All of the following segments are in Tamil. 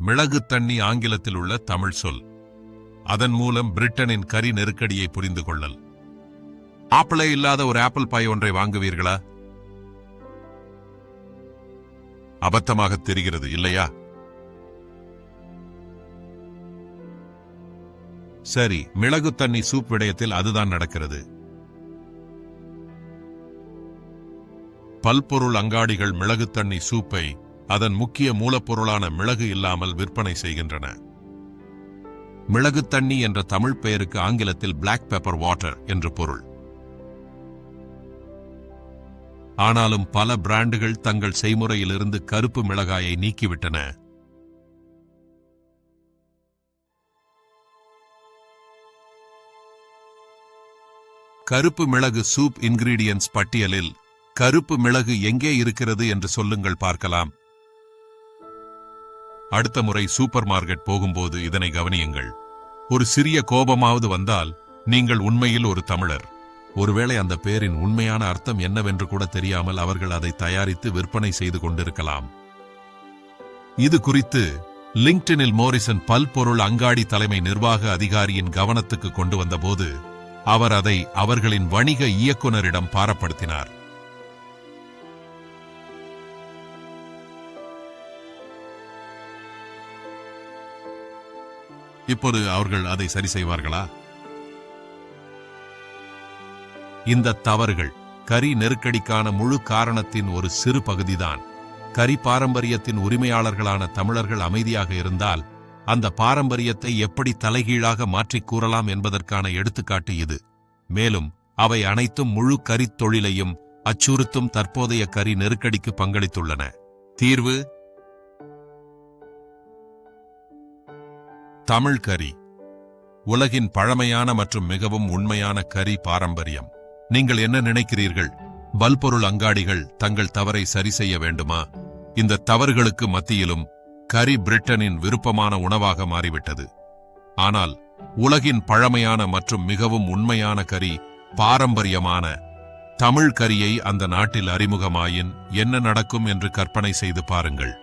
மிளகு தண்ணி ஆங்கிலத்தில் உள்ள தமிழ் சொல். அதன் மூலம் பிரிட்டனின் கரி நெருக்கடியை புரிந்து கொள்ளல். ஆப்பிளே இல்லாத ஒரு ஆப்பிள் பாய் ஒன்றை வாங்குவீர்களா? அபத்தமாக தெரிகிறது இல்லையா? சரி மிளகு தண்ணி சூப் விடயத்தில் அதுதான் நடக்கிறது. பல்பொருள் அங்காடிகள் மிளகு தண்ணி சூப்பை அதன் முக்கிய மூலப்பொருளான மிளகு இல்லாமல் விற்பனை செய்கின்றன. மிளகு தண்ணி என்ற தமிழ் பெயருக்கு ஆங்கிலத்தில் பிளாக் பெப்பர் வாட்டர் என்று பொருள். ஆனாலும் பல பிராண்டுகள் தங்கள் செய்முறையிலிருந்து கருப்பு மிளகாயை நீக்கிவிட்டன. கருப்பு மிளகு சூப் இன்கிரீடியன்ஸ் பட்டியலில் கருப்பு மிளகு எங்கே இருக்கிறது? என்று சொல்லுங்கள் பார்க்கலாம். அடுத்த முறை சூப்பர் மார்க்கெட் போகும்போது இதனை கவனியுங்கள். ஒரு சிறிய கோபமாவது வந்தால் நீங்கள் உண்மையில் ஒரு தமிழர். ஒருவேளை அந்த பேரின் உண்மையான அர்த்தம் என்னவென்று கூட தெரியாமல் அவர்கள் அதை தயாரித்து விற்பனை செய்து கொண்டிருக்கலாம். இது குறித்து லிங்க்டனில் மோரிசன் பல்பொருள் அங்காடி தலைமை நிர்வாக அதிகாரியின் கவனத்துக்கு கொண்டு வந்தபோது அவர் அதை அவர்களின் வணிக இயக்குனரிடம் பாரப்படுத்தினார். இப்போது அவர்கள் அதை சரி செய்வார்களா? இந்த தவறுகள் கரி நெருக்கடிக்கான முழு காரணத்தின் ஒரு சிறு பகுதிதான். கரி பாரம்பரியத்தின் உரிமையாளர்களான தமிழர்கள் அமைதியாக இருந்தால் அந்த பாரம்பரியத்தை எப்படி தலைகீழாக மாற்றிக் கூறலாம் என்பதற்கான எடுத்துக்காட்டு இது. மேலும் அவை அனைத்தும் முழு கரித் தொழிலையும் அச்சுறுத்தும் தற்போதைய கரி நெருக்கடிக்கு பங்களித்துள்ளன. தீர்வு தமிழ் கறி. உலகின் பழமையான மற்றும் மிகவும் உண்மையான கரி பாரம்பரியம். நீங்கள் என்ன நினைக்கிறீர்கள்? பல்பொருள் அங்காடிகள் தங்கள் தவறை சரி செய்ய வேண்டுமா? இந்த தவறுகளுக்கு மத்தியிலும் கரி பிரிட்டனின் விருப்பமான உணவாக மாறிவிட்டது. ஆனால் உலகின் பழமையான மற்றும் மிகவும் உண்மையான கரி பாரம்பரியமான தமிழ் கரியை அந்த நாட்டில் அறிமுகமாயின் என்ன நடக்கும் என்று கற்பனை செய்து பாருங்கள்.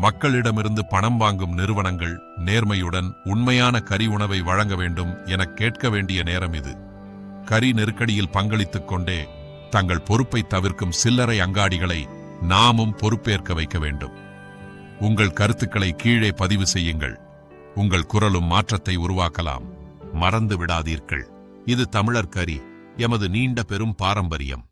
மக்களிடமிருந்து பணம் வாங்கும் நிறுவனங்கள் நேர்மையுடன் உண்மையான கரி உணவை வழங்க வேண்டும் என கேட்க வேண்டிய நேரம் இது. கரி நெருக்கடியில் பங்களித்துக் கொண்டே தங்கள் பொறுப்பை தவிர்க்கும் சில்லறை அங்காடிகளை நாமும் பொறுப்பேற்க வைக்க வேண்டும். உங்கள் கருத்துக்களை கீழே பதிவு செய்யுங்கள். உங்கள் குரலும் மாற்றத்தை உருவாக்கலாம். மறந்து விடாதீர்கள். இது தமிழர் கறி. எமது நீண்ட பெரும் பாரம்பரியம்.